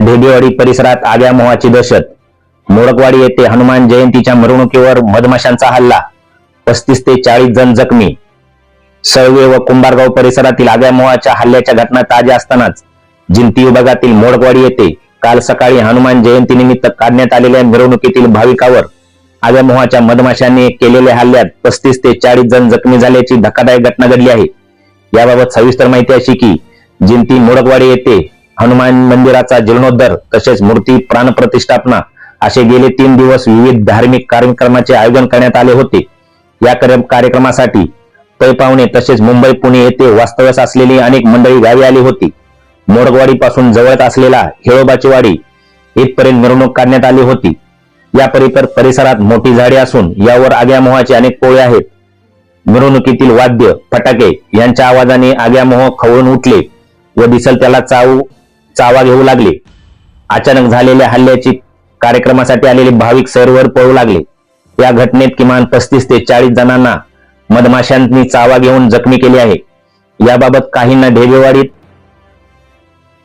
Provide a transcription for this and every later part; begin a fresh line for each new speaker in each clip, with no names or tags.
ढेबेवाडी परिसरात आग्या मोहाची दहशत. मोडकवाडी येथे हनुमान जयंतीच्या मिरवणुकीवर मधमाशांचा हल्ला. पस्तीस ते चाळीस जण जखमी. सळवे व कुंभारगाव परिसरातील आग्या मोहाच्या हल्ल्याच्या घटना ताज्या असतानाच जिंती विभागातील मोडकवाडी येथे काल सकाळी हनुमान जयंतीनिमित्त काढण्यात आलेल्या मिरवणुकीतील भाविकावर आग्या मोहाच्या मधमाशांनी केलेल्या हल्ल्यात पस्तीस ते चाळीस जण जखमी झाल्याची धक्कादायक घटना घडली आहे. याबाबत सविस्तर माहिती अशी की जिंती मोडकवाडी येथे हनुमान मंदिराचा जीर्णोद्धार तसेच मूर्ती प्राणप्रतिष्ठापना असे गेले तीन दिवस विविध धार्मिक कार्यक्रमाचे आयोजन करण्यात आले होते. या कार्य- कार्यक्रमासाठी पै पाहुणे तसेच मुंबई पुणे येथे वास्तव्यास असलेली अनेक मंडळी गावी आली होती. मोडगवाडी पासून जवळच असलेला हेळोबाची वाडी इथपर्यंत मिरवणूक काढण्यात आली होती. या परिसर परिसरात मोठी झाडे असून यावर आग्या मोहाचे अनेक पोळे आहेत. मिरवणुकीतील वाद्य फटाके यांच्या आवाजाने आग्यामोह खवळून उठले व दिसल त्याला चावू चावा घेऊ लागले. अचानक झालेल्या हल्ल्याची कार्यक्रमासाठी आलेले भाविक सैरवर पळू लागले. या घटनेत किमान पस्तीस ते चाळीस जणांना मधमाशांनी चावा घेऊन जखमी केली आहे. याबाबत काहींना ढेबेवाडीत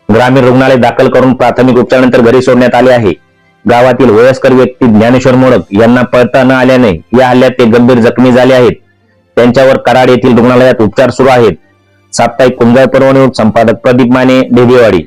ग्रामीण रुग्णालय दाखल करून प्राथमिक उपचारानंतर घरी सोडण्यात आले आहे. गावातील वयस्कर व्यक्ती ज्ञानेश्वर मोडक यांना पळता न आल्याने या हल्ल्यात ते गंभीर जखमी झाले आहेत. त्यांच्यावर कराड येथील रुग्णालयात उपचार सुरू आहेत. साप्ताहिक कुंजाळ परवणीवर संपादक प्रदीप माने ढेबेवाडी.